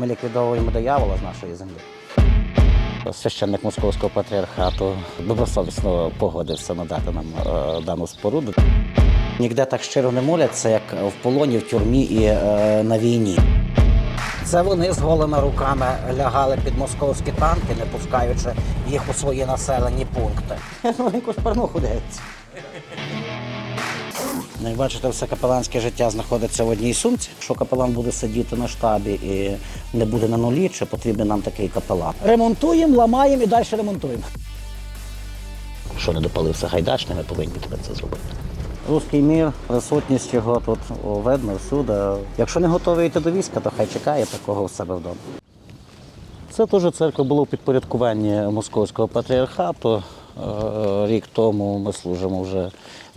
Ми ліквідовуємо диявола з нашої землі. Священник московського патріархату добросовісно погодився надати нам е, дану споруду. Ніде так щиро не моляться, як в полоні, в тюрмі і е, на війні. Це вони з голими руками лягали під московські танки, не пускаючи їх у свої населені пункти. Ну, якусь порнуху дивиться. Ну, Як бачите, все капеланське життя знаходиться в одній сумці. Якщо капелан буде сидіти на штабі і не буде на нулі, чи потрібен нам такий капелан? Ремонтуємо, ламаємо і далі ремонтуємо. Що не допалився гайдачний, ми повинні тепер це зробити. Руський мір, присутність його тут видно всюди. Якщо не готовий йти до війська, то хай чекає такого у себе вдома. Це теж церква була у підпорядкуванні московського патріархату. Е, Рік тому ми служимо вже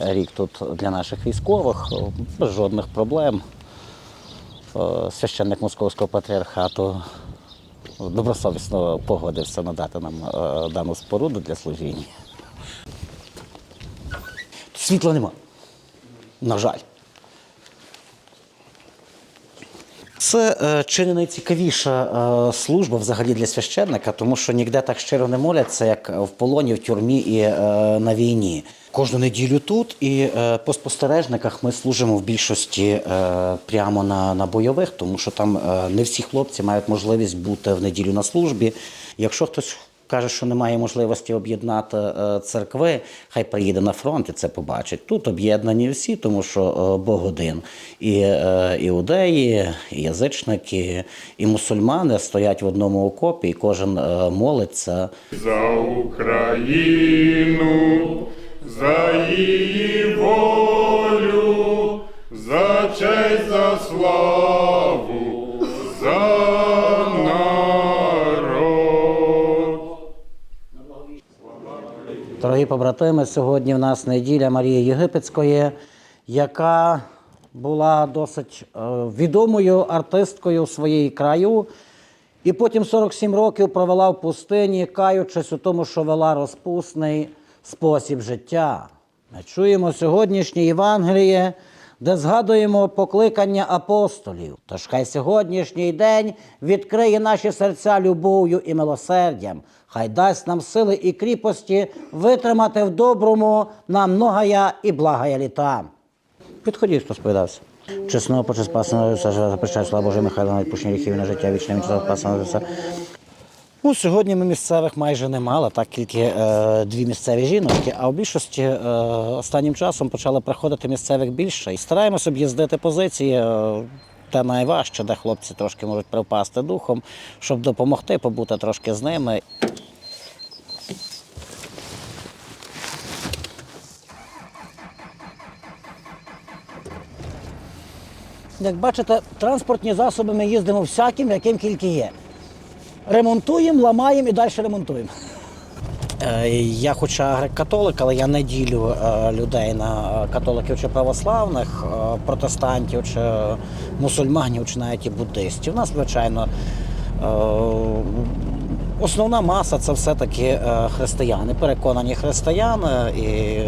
рік тут для наших військових, е, без жодних проблем. Е, Священник московського патріархату добросовісно погодився надати нам е, дану споруду для служіння. Світла нема. На жаль. Це е, чи не найцікавіша е, служба взагалі для священника, тому що ніде так щиро не моляться, як в полоні, в тюрмі і е, на війні. Кожну неділю тут, і е, по спостережниках ми служимо в більшості е, прямо на, на бойових, тому що там е, не всі хлопці мають можливість бути в неділю на службі. Якщо хтось каже, що немає можливості об'єднати е, церкви, хай приїде на фронт і це побачить. Тут об'єднані всі, тому що е, Бог один. І е, іудеї, і язичники, і мусульмани стоять в одному окопі, і кожен молиться. За Україну, за її волю, за честь, за славу, Дорогі побратими, сьогодні в нас неділя Марії Єгипетської, яка була досить е, відомою артисткою в своїй краю. І потім 47 років провела в пустині, каючись у тому, що вела розпусний спосіб життя. Ми чуємо сьогоднішнє Євангеліє, де згадуємо покликання апостолів. Тож хай сьогоднішній день відкриє наші серця любов'ю і милосердям, хай дасть нам сили і кріпості витримати в доброму нам многая і благая літа. Підходіть, хто сповідався. Чесного почес спасеного Ісуса, запрещай, слава Божий Михайло, на відпущення гріхів на життя вічне, спасеного Ісуса. Ну, сьогодні ми місцевих майже не мали, так тільки е, дві місцеві жіночки, а в більшості е, останнім часом почали приходити місцевих більше. І стараємося об'їздити позиції. Е, найважче, де хлопці трошки можуть припасти духом, щоб допомогти, побути трошки з ними. Як бачите, транспортні засоби ми їздимо всяким, яким тільки є. Ремонтуємо, ламаємо і далі ремонтуємо. Е, Я хоча грек-католик, але я не ділю е, людей на католиків чи православних, е, протестантів чи мусульманів, чи навіть і буддистів. У нас, звичайно, основна маса це все-таки християни, переконані християни, і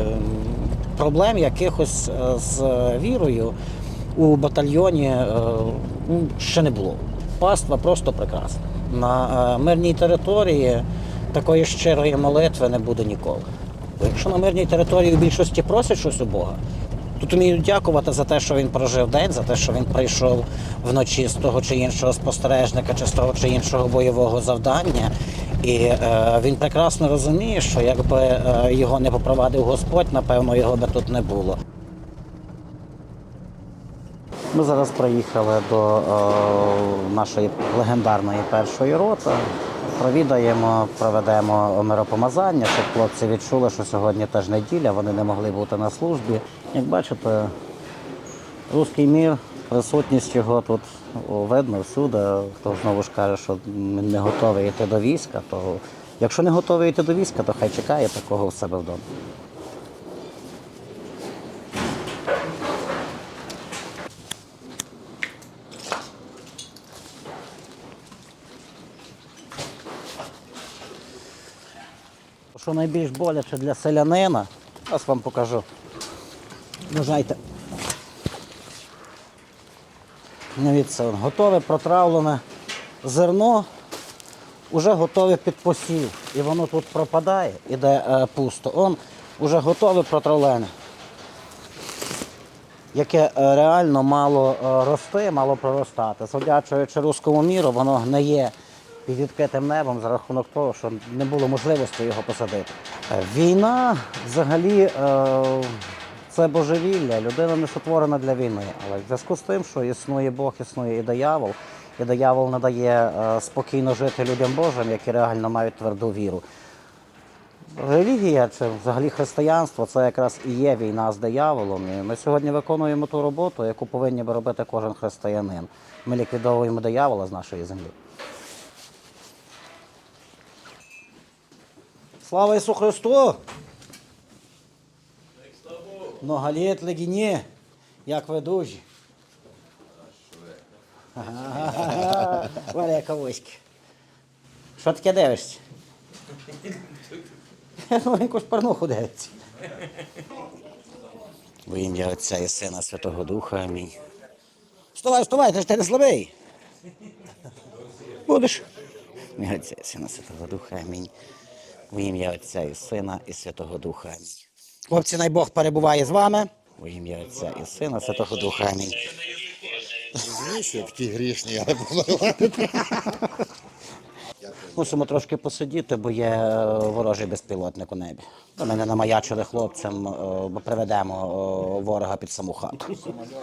проблем якихось з вірою у батальйоні ще не було. Паства просто прекрасна. На е, мирній території такої щирої молитви не буде ніколи. Бо якщо на мирній території в більшості просять щось у Бога, то вміють дякувати за те, що він прожив день, за те, що він прийшов вночі з того чи іншого спостережника, чи з того чи іншого бойового завдання. І е, він прекрасно розуміє, що якби е, його не попровадив Господь, напевно, його би тут не було. Ми зараз приїхали до е, нашої легендарної першої роти. Провідаємо, проведемо миропомазання, щоб хлопці відчули, що сьогодні теж неділя, вони не могли бути на службі. Як бачите, руський мір, присутність його тут видно всюди. Хто знову ж каже, що не готовий йти до війська, то якщо не готовий йти до війська, то хай чекає такого у себе вдома. Що найбільш боляче для селянина, зараз вам покажу. Вважайте. Дивіться, готове, протравлене. зерно вже готове під посів. І воно тут пропадає, іде е, пусто. Он вже готове протролене, яке е, реально мало е, рости, мало проростати. Завдячуючи руському міру, воно гниє під відкритим небом за рахунок того, що не було можливості його посадити. Е, Війна взагалі е, це божевілля. Людина не сотворена для війни. Але в зв'язку з тим, що існує Бог, існує і диявол, і диявол не дає е, спокійно жити людям Божим, які реально мають тверду віру. Релігія чи взагалі християнство це якраз і є війна з дияволом. І ми сьогодні виконуємо ту роботу, яку повинні би робити кожен християнин. Ми ліквідовуємо диявола з нашої землі. Слава Ісусу Христу! Много літ легіні, як ви дужі. Валя Кавуськи. Що таке дивишся? Ну, якусь порнуху дивиться. Во ім'я Отця і Сина Святого Духа. Амінь. Вставай, вставай, ти ж ти не слабий. Будеш. В ім'я Отця і Сина Святого Духа. Амінь. В ім'я Отця і Сина і Святого Духа. Амінь. Хлопці, най Бог перебуває з вами. Во ім'я Отця і Сина Святого Духа. Амінь. Розумієш, я такий грішний, але помилувати. Мусимо трошки посидіти, бо є е, ворожий безпілотник у небі. Мене намаячили хлопцям, е, бо приведемо е, ворога під саму хату.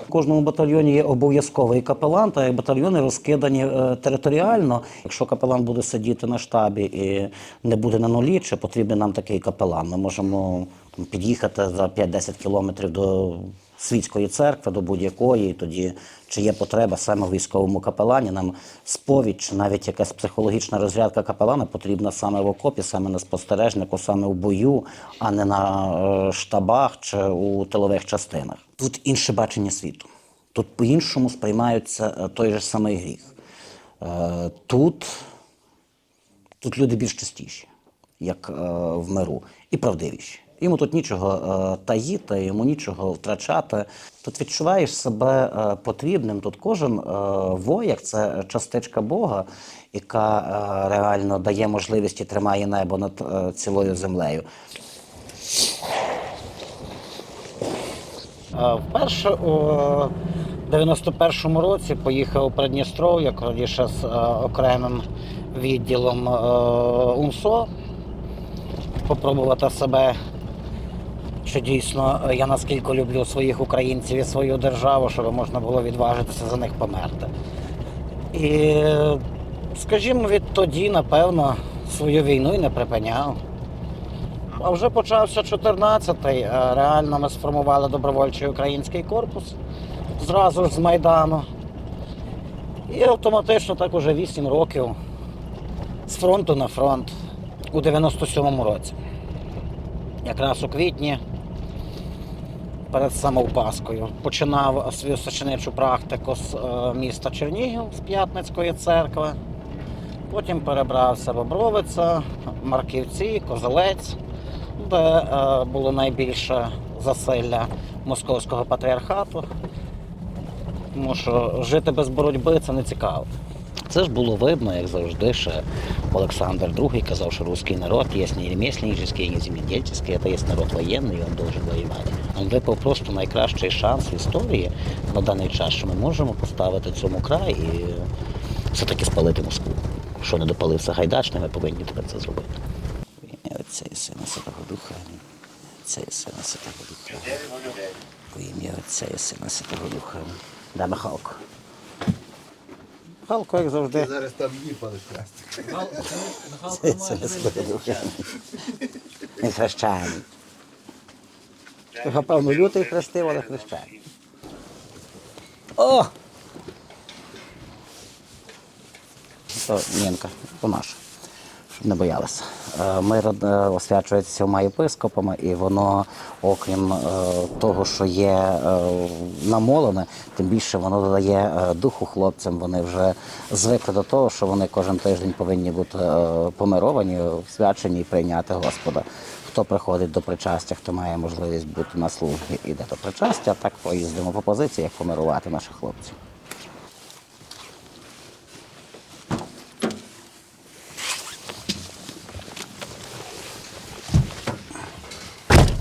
В кожному батальйоні є обов'язковий капелан, та як батальйони розкидані територіально. Якщо капелан буде сидіти на штабі і не буде на нулі, чи потрібен нам такий капелан, ми можемо під'їхати за 5-10 кілометрів до світської церкви, до будь-якої, і тоді чи є потреба саме в військовому капелані, нам сповідь, чи навіть якась психологічна розрядка капелана потрібна саме в окопі, саме на спостережнику, саме в бою, а не на е, штабах чи у тилових частинах. Тут інше бачення світу. Тут по-іншому сприймаються е, той же самий гріх. Е, Тут Тут люди більш чистіші, як в миру, і правдивіші. Йому тут нічого е, таїти, йому нічого втрачати. Тут відчуваєш себе е, потрібним. Тут кожен е, вояк це частичка Бога, яка реально дає можливість і тримає небо над цілою землею. Вперше у 91-му році поїхав у Придністров'я, раніше з окремим відділом УМСО, попробувати себе, чи дійсно е, я наскільки люблю своїх українців і свою державу, щоб можна було відважитися за них померти. І, скажімо, відтоді, напевно, свою війну і не припиняв. А вже почався 14-й. е, Реально ми сформували добровольчий український корпус зразу ж з Майдану. І автоматично так уже 8 років з фронту на фронт у 97-му році. Якраз у квітні перед самовпаскою починав свою священичу практику з е, міста Чернігів з П'ятницької церкви. Потім перебрався Бобровиця, Марківці, Козелець, де е, було найбільше засилля московського патріархату. Тому що жити без боротьби це не цікаво. Це ж було видно, як завжди, ще Олександр II казав, що русський народ є не ремесленнический, не земледельческий, це є народ воєнний, він должен воювати. Він випав просто найкращий шанс в історії на даний час, що ми можемо поставити цьому край і все-таки спалити Москву. Що не допалив Сагайдачний, ми повинні тепер це зробити. Отця і Сина Святого Духа. Отця і Сина Святого Духа. В ім'я Отця і Сина Святого Духа. Де Михалко? Михалко, як завжди. Зараз там їпали не хрещаний. Його, певно, лютий хрестив, але хрещаний. О! То Нінка, по щоб не боялися. Е, Мир е, освячується сьома єпископами, і воно, окрім е, того, що є намолене, тим більше воно додає духу хлопцям. Вони вже звикли до того, що вони кожен тиждень повинні бути помировані, свячені і прийняти Господа. Хто приходить до причастя, хто має можливість бути на службі, іде до причастя, так поїздимо по позиціях помирувати наших хлопців.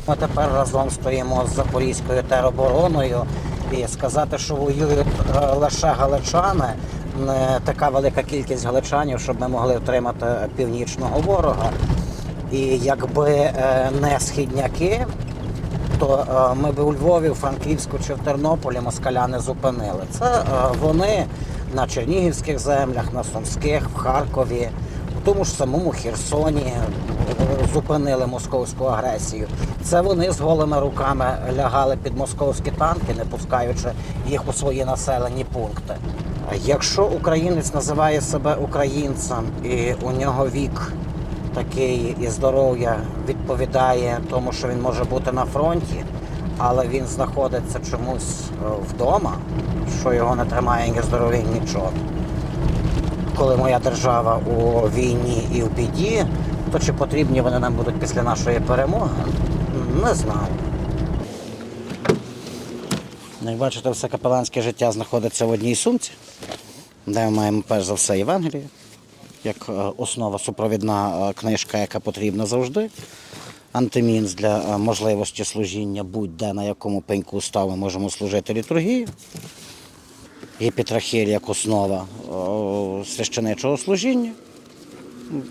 Ми тепер разом стоїмо з Запорізькою теробороною і сказати, що воюють е, лише галичани, не така велика кількість галичанів, щоб ми могли втримати північного ворога. І якби е, не східняки, то е, ми б у Львові, у Франківську чи в Тернополі москаля не зупинили. Це вони на Чернігівських землях, на Сумських, в Харкові, тому ж самому Херсоні е, зупинили московську агресію. Це вони з голими руками лягали під московські танки, не пускаючи їх у свої населені пункти. Якщо українець називає себе українцем і у нього вік такий і здоров'я відповідає тому, що він може бути на фронті, але він знаходиться чомусь е, вдома, що його не тримає ні здоров'я, нічого. Коли моя держава у війні і в біді, то чи потрібні вони нам будуть після нашої перемоги? Не знаю. Як бачите, все капеланське життя знаходиться в одній сумці, де ми маємо перш за все Євангеліє, як е, основа супровідна е, книжка, яка потрібна завжди. Антимінс для е, можливості служіння будь-де на якому пеньку став, ми можемо служити літургію. Єпітрахіль як основа священичого служіння.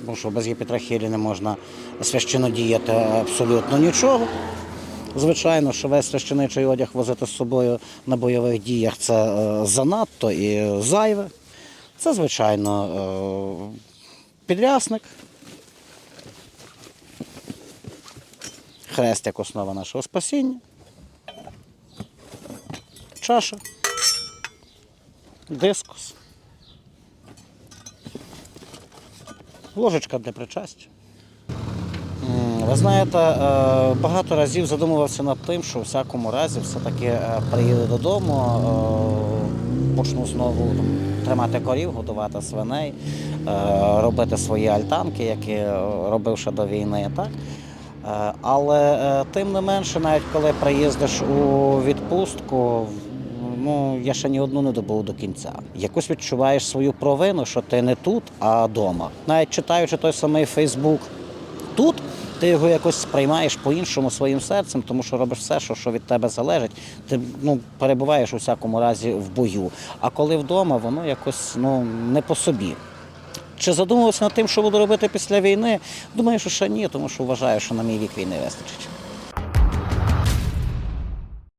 Тому що без єпітрахілі не можна священно діяти абсолютно нічого. Звичайно, що весь священичий одяг возити з собою на бойових діях це е, занадто і зайве. Це, звичайно, е, підрясник. Хрест як основа нашого спасіння. Чаша. Дискус. Ложечка для причастя. Ви знаєте, е, багато разів задумувався над тим, що у всякому разі все-таки е, приїду додому, е, почну знову тримати корів, годувати свиней, робити свої альтанки, які робив ще до війни. Так? Але тим не менше, навіть коли приїздиш у відпустку, ну я ще ні одну не добув до кінця. Якось відчуваєш свою провину, що ти не тут, а вдома. Навіть читаючи той самий Фейсбук тут. Ти його якось сприймаєш по-іншому своїм серцем, тому що робиш все, що, що від тебе залежить. Ти ну, перебуваєш у всякому разі в бою. А коли вдома, воно якось ну, не по собі. Чи задумувався над тим, що буду робити після війни? Думаю, що ще ні, тому що вважаю, що на мій вік війни вистачить.